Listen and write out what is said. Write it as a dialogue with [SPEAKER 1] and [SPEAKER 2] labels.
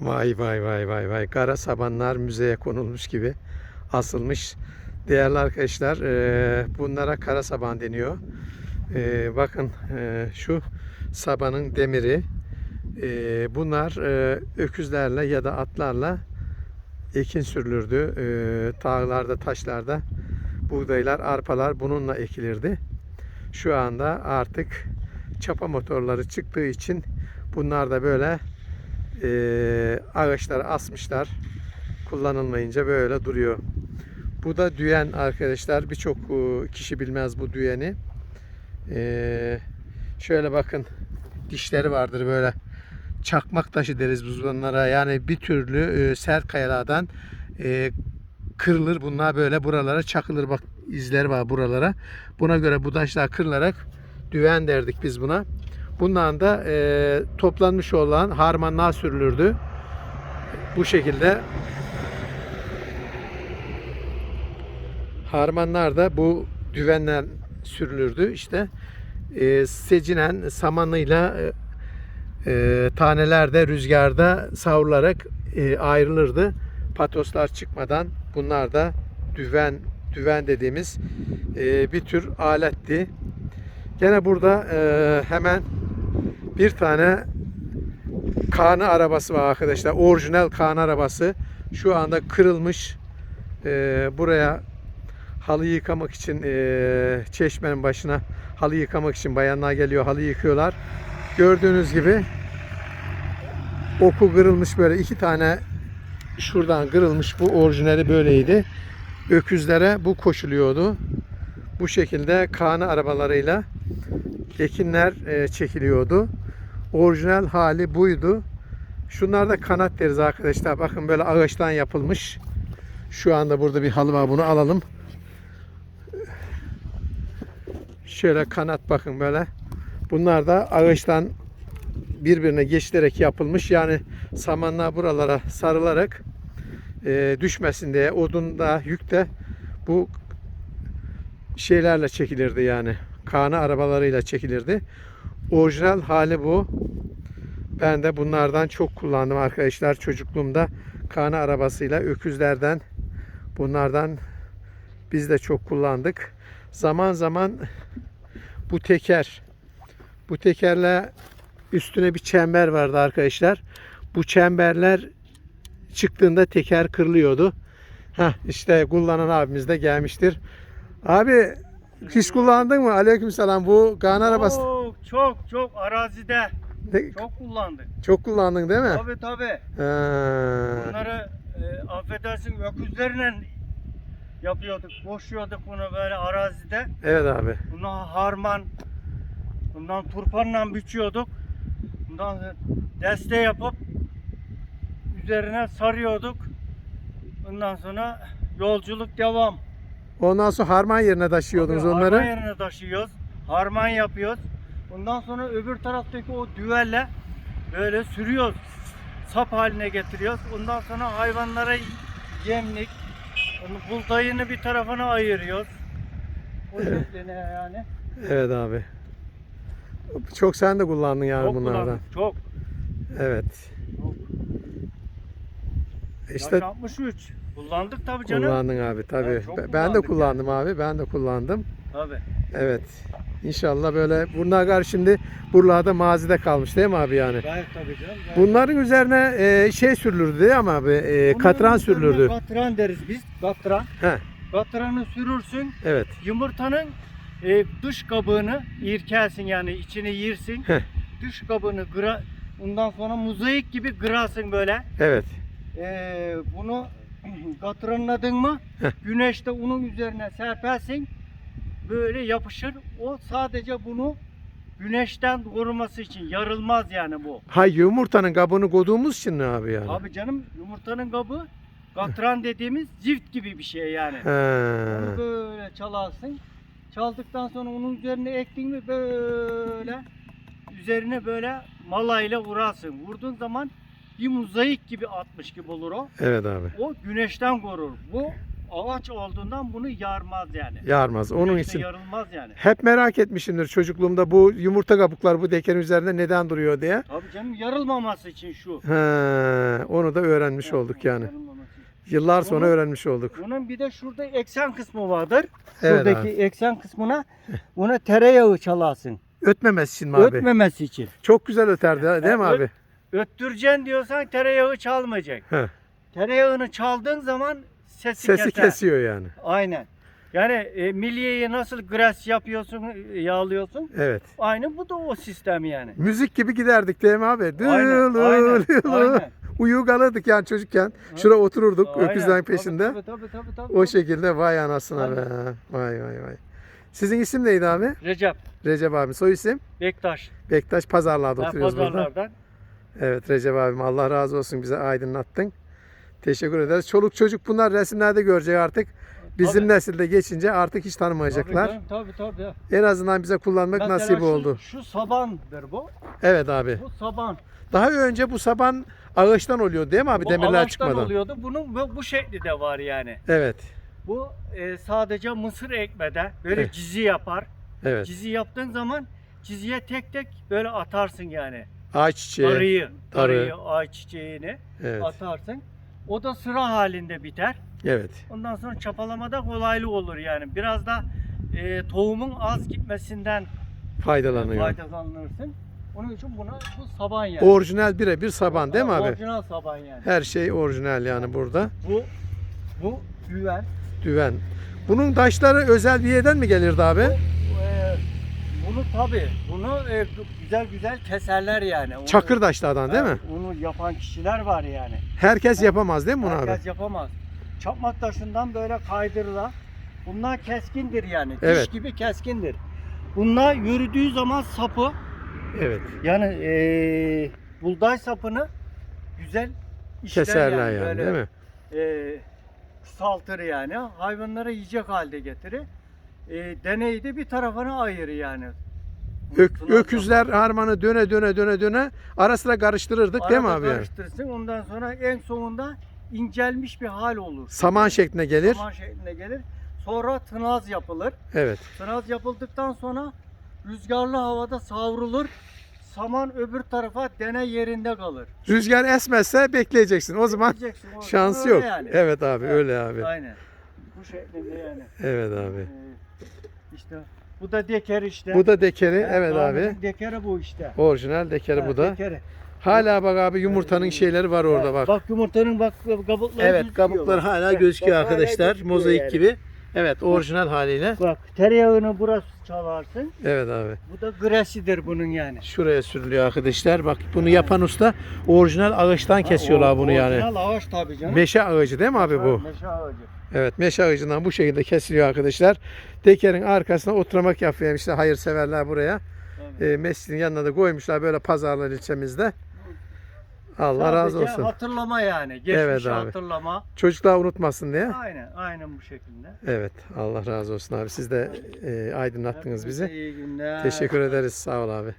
[SPEAKER 1] Vay vay vay vay vay. Kara sabanlar müzeye konulmuş gibi asılmış. Değerli arkadaşlar e, bunlara kara saban deniyor. E, bakın e, şu sabanın demiri. E, bunlar e, öküzlerle ya da atlarla ekin sürülürdü. E, dağlarda, taşlarda buğdaylar, arpalar bununla ekilirdi. Şu anda artık çapa motorları çıktığı için bunlar da böyle e, ağaçlara asmışlar. Kullanılmayınca böyle duruyor. Bu da düğen arkadaşlar. Birçok e, kişi bilmez bu düğeni. E, şöyle bakın dişleri vardır böyle çakmak taşı deriz biz bunlara. Yani bir türlü e, sert kayalardan e, kırılır. Bunlar böyle buralara çakılır. Bak izleri var buralara. Buna göre bu taşlar kırılarak düven derdik biz buna. Bundan da e, toplanmış olan harmanlar sürülürdü. Bu şekilde harmanlar da bu düvenler sürülürdü. İşte e, secinen samanıyla e, e, taneler de rüzgarda savrularak e, ayrılırdı. Patoslar çıkmadan bunlar da düven düven dediğimiz e, bir tür aletti. Gene burada e, hemen bir tane Kaan arabası var arkadaşlar. Orijinal Kaan arabası. Şu anda kırılmış. E, buraya halı yıkamak için e, çeşmenin başına halı yıkamak için bayanlar geliyor halı yıkıyorlar. Gördüğünüz gibi oku kırılmış böyle iki tane şuradan kırılmış. Bu orijinali böyleydi. Öküzlere bu koşuluyordu. Bu şekilde Kaan arabalarıyla ekinler e, çekiliyordu. Orijinal hali buydu. Şunlar da kanat deriz arkadaşlar. Bakın böyle ağaçtan yapılmış. Şu anda burada bir halı var. Bunu alalım. Şöyle kanat bakın böyle. Bunlar da ağaçtan birbirine geçilerek yapılmış. Yani samanlar buralara sarılarak e, düşmesin diye odun da yük de bu şeylerle çekilirdi yani. Kana arabalarıyla çekilirdi. Orijinal hali bu. Ben de bunlardan çok kullandım arkadaşlar çocukluğumda. Kana arabasıyla öküzlerden bunlardan biz de çok kullandık. Zaman zaman bu teker bu tekerle üstüne bir çember vardı arkadaşlar. Bu çemberler çıktığında teker kırılıyordu. Heh, işte kullanan abimiz de gelmiştir. Abi hiç kullandın mı? Aleykümselam bu Kaan arabası.
[SPEAKER 2] Çok çok çok arazide
[SPEAKER 1] Ne-
[SPEAKER 2] çok kullandık.
[SPEAKER 1] Çok kullandın değil mi?
[SPEAKER 2] Tabi tabi. Bunları e, affedersin öküzlerle yapıyorduk. Boşuyorduk bunu böyle arazide.
[SPEAKER 1] Evet abi.
[SPEAKER 2] Bundan harman, bundan turpanla biçiyorduk. Bundan deste yapıp üzerine sarıyorduk. Bundan sonra yolculuk devam.
[SPEAKER 1] Ondan sonra harman yerine taşıyordunuz
[SPEAKER 2] Tabii
[SPEAKER 1] onları.
[SPEAKER 2] Harman yerine taşıyoruz. Harman yapıyoruz. Bundan sonra öbür taraftaki o düvelle böyle sürüyoruz. Sap haline getiriyoruz. Ondan sonra hayvanlara yemlik, onu buğdayını bir tarafına ayırıyoruz. O şekline yani.
[SPEAKER 1] Evet abi. Çok sen de kullandın yani
[SPEAKER 2] çok
[SPEAKER 1] bunlardan.
[SPEAKER 2] kullandık, Çok.
[SPEAKER 1] Evet.
[SPEAKER 2] Çok.
[SPEAKER 1] İşte
[SPEAKER 2] Yaş 63. Kullandık tabii canım.
[SPEAKER 1] kullandın abi tabii.
[SPEAKER 2] Çok
[SPEAKER 1] ben de
[SPEAKER 2] kullandık
[SPEAKER 1] kullandım abi. Ben de kullandım.
[SPEAKER 2] Tabii.
[SPEAKER 1] Evet. İnşallah böyle bunlar gar şimdi buralarda mazide kalmış değil mi abi yani?
[SPEAKER 2] Gayet tabii canım. gayet.
[SPEAKER 1] Bunların üzerine e, şey sürülürdü değil mi abi? E,
[SPEAKER 2] Bunların
[SPEAKER 1] katran sürülürdü.
[SPEAKER 2] Katran deriz biz. Katran.
[SPEAKER 1] He,
[SPEAKER 2] Katranı sürürsün.
[SPEAKER 1] evet.
[SPEAKER 2] Yumurtanın e, dış kabığını irkelsin yani içini yirsin.
[SPEAKER 1] Heh.
[SPEAKER 2] Dış kabığını gıra, ondan sonra mozaik gibi kırasın böyle.
[SPEAKER 1] Evet.
[SPEAKER 2] E, bunu katranladın mı
[SPEAKER 1] Heh.
[SPEAKER 2] güneşte onun üzerine serpersin. Böyle yapışır. O sadece bunu güneşten koruması için yarılmaz yani bu.
[SPEAKER 1] Ha yumurtanın kabuğunu koyduğumuz için ne abi yani?
[SPEAKER 2] Abi canım yumurtanın kabı katran dediğimiz cift gibi bir şey yani.
[SPEAKER 1] He.
[SPEAKER 2] Onu böyle çalarsın. Çaldıktan sonra onun üzerine ektin mi böyle üzerine böyle malayla vurarsın. Vurduğun zaman bir mozaik gibi atmış gibi olur o.
[SPEAKER 1] Evet abi.
[SPEAKER 2] O güneşten korur. Bu ağaç olduğundan bunu yarmaz yani.
[SPEAKER 1] Yarmaz. Onun için
[SPEAKER 2] yarılmaz yani.
[SPEAKER 1] hep merak etmişimdir çocukluğumda bu yumurta kabuklar bu dekenin üzerinde neden duruyor diye.
[SPEAKER 2] Tabii canım yarılmaması için şu.
[SPEAKER 1] He, onu da öğrenmiş olduk yani.
[SPEAKER 2] Kırılmaması.
[SPEAKER 1] Yıllar sonra
[SPEAKER 2] Bunu-
[SPEAKER 1] öğrenmiş olduk.
[SPEAKER 2] Bunun bir de şurada eksen kısmı vardır.
[SPEAKER 1] Evet
[SPEAKER 2] Şuradaki
[SPEAKER 1] abi.
[SPEAKER 2] eksen kısmına buna tereyağı çalarsın.
[SPEAKER 1] Ötmemesi için mi abi?
[SPEAKER 2] Ötmemesi için.
[SPEAKER 1] Çok güzel öterdi değil mi
[SPEAKER 2] Ö-
[SPEAKER 1] abi?
[SPEAKER 2] Öttüreceksin diyorsan tereyağı çalmayacak.
[SPEAKER 1] Heh.
[SPEAKER 2] Tereyağını çaldığın zaman sesi,
[SPEAKER 1] Sesi
[SPEAKER 2] keser.
[SPEAKER 1] kesiyor yani.
[SPEAKER 2] Aynen. Yani e, milliyeyi nasıl gras yapıyorsun, e, yağlıyorsun.
[SPEAKER 1] Evet.
[SPEAKER 2] Aynı bu da o sistem yani.
[SPEAKER 1] Müzik gibi giderdik değil mi abi?
[SPEAKER 2] Aynen,
[SPEAKER 1] Dılı,
[SPEAKER 2] aynen,
[SPEAKER 1] lılı.
[SPEAKER 2] aynen.
[SPEAKER 1] Uyuyor kalırdık yani çocukken. Şuraya otururduk
[SPEAKER 2] Aynen.
[SPEAKER 1] öküzlerin
[SPEAKER 2] Tabii,
[SPEAKER 1] peşinde.
[SPEAKER 2] Tabii, tabii, tabii, tabii.
[SPEAKER 1] O şekilde vay anasına
[SPEAKER 2] Aynen.
[SPEAKER 1] be. Vay vay vay. Sizin isim neydi abi?
[SPEAKER 2] Recep,
[SPEAKER 1] Recep abi. Soy isim?
[SPEAKER 2] Bektaş.
[SPEAKER 1] Bektaş Pazarlar'da
[SPEAKER 2] Ben
[SPEAKER 1] oturuyoruz burada.
[SPEAKER 2] pazarlardan.
[SPEAKER 1] Evet Recep abim Allah razı olsun bize aydınlattın. Teşekkür ederiz. Çoluk çocuk bunlar resimlerde görecek artık. Bizim
[SPEAKER 2] Tabii.
[SPEAKER 1] nesilde geçince artık hiç tanımayacaklar.
[SPEAKER 2] Tabii, tabii, tabii. tabii.
[SPEAKER 1] En azından bize kullanmak
[SPEAKER 2] Mesela
[SPEAKER 1] nasip
[SPEAKER 2] şu-
[SPEAKER 1] oldu.
[SPEAKER 2] Şu sabandır bu.
[SPEAKER 1] Evet abi.
[SPEAKER 2] Bu saban.
[SPEAKER 1] Daha önce bu saban ağaçtan oluyor değil mi abi
[SPEAKER 2] bu
[SPEAKER 1] demirler
[SPEAKER 2] ağaçtan
[SPEAKER 1] çıkmadan?
[SPEAKER 2] oluyordu. Bunun bu, bu şekli de var yani.
[SPEAKER 1] Evet.
[SPEAKER 2] Bu e, sadece mısır ekmede böyle
[SPEAKER 1] Evet.
[SPEAKER 2] cizi yapar.
[SPEAKER 1] Evet.
[SPEAKER 2] Cizi yaptığın zaman ciziye tek tek böyle atarsın yani.
[SPEAKER 1] Ağaç çiçeği.
[SPEAKER 2] Arıyı,
[SPEAKER 1] arı.
[SPEAKER 2] arıyı, ay çiçeğini
[SPEAKER 1] Evet.
[SPEAKER 2] atarsın. O da sıra halinde biter.
[SPEAKER 1] Evet.
[SPEAKER 2] Ondan sonra çapalamada kolaylık olur yani. Biraz da e, tohumun az gitmesinden
[SPEAKER 1] Faydalanıyor.
[SPEAKER 2] faydalanırsın. Onun için buna bu saban yani.
[SPEAKER 1] Orijinal birebir saban değil mi abi?
[SPEAKER 2] Orijinal saban yani.
[SPEAKER 1] Her şey orijinal yani burada.
[SPEAKER 2] Bu bu güven.
[SPEAKER 1] Düven. Bunun taşları özel bir yerden mi gelirdi abi?
[SPEAKER 2] E, bunu tabi bunu e, güzel güzel keserler yani. Onu-
[SPEAKER 1] Çakır taşlardan değil mi?
[SPEAKER 2] Onu yapan kişiler var yani.
[SPEAKER 1] Herkes yapamaz değil mi bunu abi?
[SPEAKER 2] Herkes yapamaz. Çakmak taşından böyle kaydırırlar. Bunlar keskindir yani. Diş
[SPEAKER 1] Evet.
[SPEAKER 2] gibi keskindir. Bunlar yürüdüğü zaman sapı
[SPEAKER 1] Evet.
[SPEAKER 2] yani eee buğday sapını güzel işler
[SPEAKER 1] Keserler yani,
[SPEAKER 2] böyle,
[SPEAKER 1] değil mi?
[SPEAKER 2] eee, kısaltır yani. Hayvanlara yiyecek halde getirir. Eee deneyi de bir tarafına ayırır yani.
[SPEAKER 1] Ök- öküzler harmanı döne döne döne döne ara sıra karıştırırdık değil mi
[SPEAKER 2] Arada
[SPEAKER 1] abi?
[SPEAKER 2] karıştırsın. Ondan sonra en sonunda incelmiş bir hal olur.
[SPEAKER 1] Saman şekline gelir.
[SPEAKER 2] Saman şeklinde gelir. Sonra tınaz yapılır.
[SPEAKER 1] Evet.
[SPEAKER 2] Tınaz yapıldıktan sonra rüzgarlı havada savrulur. Saman öbür tarafa dene yerinde kalır.
[SPEAKER 1] Rüzgar esmezse bekleyeceksin. O zaman
[SPEAKER 2] Bekleyeceksin. O-
[SPEAKER 1] şansı
[SPEAKER 2] öyle
[SPEAKER 1] yok.
[SPEAKER 2] Yani.
[SPEAKER 1] Evet abi öyle abi.
[SPEAKER 2] Aynen. Bu şeklinde yani.
[SPEAKER 1] Evet abi.
[SPEAKER 2] Ee, işte bu da deker işte.
[SPEAKER 1] Bu da dekeri.
[SPEAKER 2] Ha,
[SPEAKER 1] Evet abi.
[SPEAKER 2] Dekeri bu işte.
[SPEAKER 1] Orijinal dekeri
[SPEAKER 2] Ha,
[SPEAKER 1] bu da.
[SPEAKER 2] dekeri.
[SPEAKER 1] Hala bak abi yumurtanın şeyleri var orada bak.
[SPEAKER 2] Bak yumurtanın bak kabukları
[SPEAKER 1] Evet
[SPEAKER 2] gözüküyor
[SPEAKER 1] kabuklar
[SPEAKER 2] bak.
[SPEAKER 1] hala gözüküyor
[SPEAKER 2] bak, hala
[SPEAKER 1] arkadaşlar.
[SPEAKER 2] gözüküyor
[SPEAKER 1] Mozaik
[SPEAKER 2] yani.
[SPEAKER 1] gibi. Evet orijinal haliyle.
[SPEAKER 2] Bak tereyağını burası çalarsın.
[SPEAKER 1] Evet abi.
[SPEAKER 2] Bu da gresidir bunun yani.
[SPEAKER 1] Şuraya sürülüyor arkadaşlar. Bak bunu yapan usta orijinal ağaçtan kesiyorlar
[SPEAKER 2] o-
[SPEAKER 1] bunu yani.
[SPEAKER 2] Orijinal ağaç tabii canım.
[SPEAKER 1] Meşe ağacı değil mi abi bu?
[SPEAKER 2] Meşe ağacı.
[SPEAKER 1] Evet meşe ağacından bu şekilde kesiliyor arkadaşlar. Dekerin arkasına oturmak yapıyor işte hayırseverler buraya.
[SPEAKER 2] Evet.
[SPEAKER 1] E, mescidin yanına da koymuşlar böyle pazarlar ilçemizde. Allah razı
[SPEAKER 2] Sadece
[SPEAKER 1] olsun.
[SPEAKER 2] hatırlama yani. Geçmişi
[SPEAKER 1] Evet abi.
[SPEAKER 2] hatırlama.
[SPEAKER 1] Çocuklar unutmasın diye.
[SPEAKER 2] Aynen, aynen bu şekilde.
[SPEAKER 1] Evet Allah razı olsun abi. Siz de e, aydınlattınız
[SPEAKER 2] Hepinize
[SPEAKER 1] bizi.
[SPEAKER 2] iyi günler.
[SPEAKER 1] Teşekkür ederiz. Sağ ol abi.